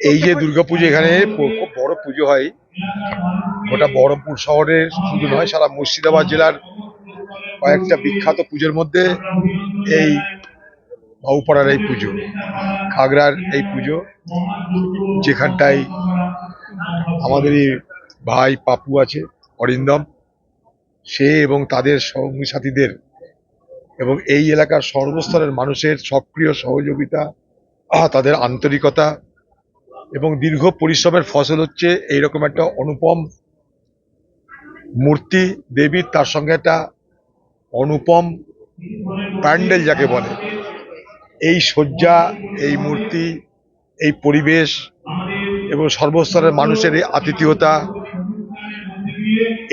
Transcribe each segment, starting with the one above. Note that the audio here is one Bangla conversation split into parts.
এই যে দুর্গাপুজো এখানে খুব বড় পুজো হয়। গোটা বহরমপুর শহরের শুধু নয়, সারা মুর্শিদাবাদ জেলার কয়েকটা বিখ্যাত পুজোর মধ্যে এই বাবুপাড়ার এই পুজো, খাগড়ার এই পুজো, যেখানটায় আমাদেরই ভাই পাপু আছে, অরিন্দম, সে এবং তাদের সঙ্গী সাথীদের এবং এই এলাকার সর্বস্তরের মানুষের সক্রিয় সহযোগিতা, তাদের আন্তরিকতা এবং দীর্ঘ পরিশ্রমের ফসল হচ্ছে এইরকম একটা অনুপম মূর্তি। দেবীর তার সঙ্গে একটা অনুপম প্যান্ডেল যাকে বলে। এই শয্যা, এই মূর্তি, এই পরিবেশ এবং সর্বস্তরের মানুষের এই আতিথেয়তা,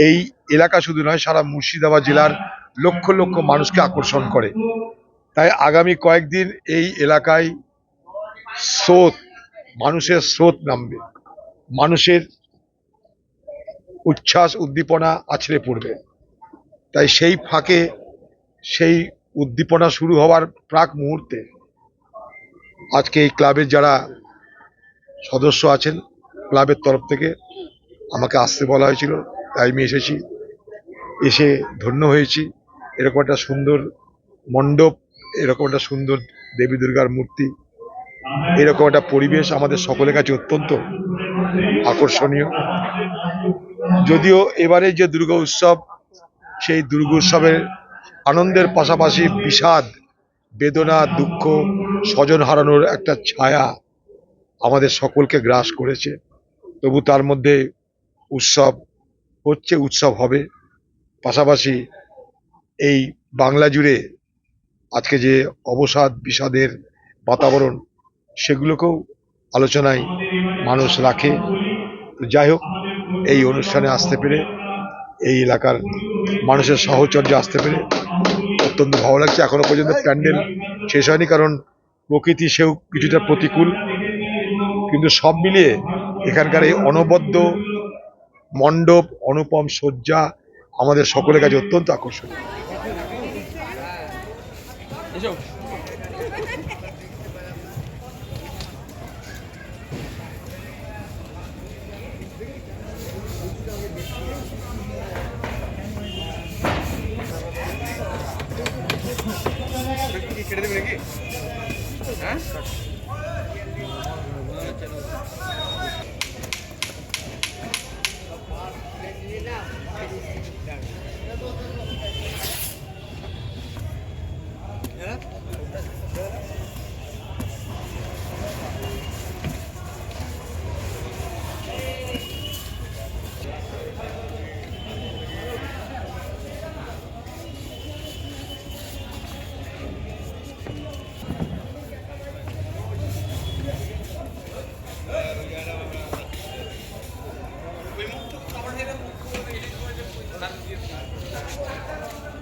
এই এলাকা শুধু নয়, সারা মুর্শিদাবাদ জেলার লক্ষ লক্ষ মানুষকে আকর্ষণ করে। তাই আগামী কয়েকদিন এই এলাকায় স্রোত মানুষের স্রোত নামবে। মানুষের উচ্ছ্বাস, উদ্দীপনা আছড়ে পড়বে। তাই সেই ফাঁকে সেই উদ্দীপনা শুরু হওয়ার প্রাক মুহূর্তে আজকে এই ক্লাবের যারা সদস্য আছেন, ক্লাবের তরফ থেকে আমাকে আসতে বলা হয়েছিল। তাই আমি এসেছি। এসে ধন্য হয়েছি। এরকম একটা সুন্দর মণ্ডপ, এরকম একটা সুন্দর দেবী দুর্গার মূর্তি এরকম একটা পরিবেশ আমাদের সকলের কাছে অত্যন্ত আকর্ষণীয়। যদিও এবারে যে দুর্গা উৎসব, সেই দুর্গা উৎসবের আনন্দের পাশাপাশি বিষাদ, বেদনা, দুঃখ, স্বজন হারানোর একটা ছায়া আমাদের সকলকে গ্রাস করেছে। তবু তার মধ্যে উৎসব হচ্ছে, উৎসব হবে। পাশাপাশি এই বাংলা জুড়ে আজকে যে অবসাদ, বিষাদের বাতাবরণ সেগুলোকেও আলোচনায় মানুষ রাখে। যাই হোক, এই অনুষ্ঠানে আসতে পেরে, এই এলাকার মানুষের সাহচর্যে আসতে পেরে অত্যন্ত ভালো লাগছে। এখনও পর্যন্ত প্যান্ডেল শেষ হয়নি কারণ প্রকৃতি সেও কিছুটা প্রতিকূল। কিন্তু সব মিলিয়ে এখানকার এই অনবদ্য মণ্ডপ, অনুপম শয্যা আমাদের সকলের কাছে অত্যন্ত আকর্ষণীয়। ਕਿਹੜੇ ਦੇ ਮਿਲਣਗੇ ਹੈ конфетка.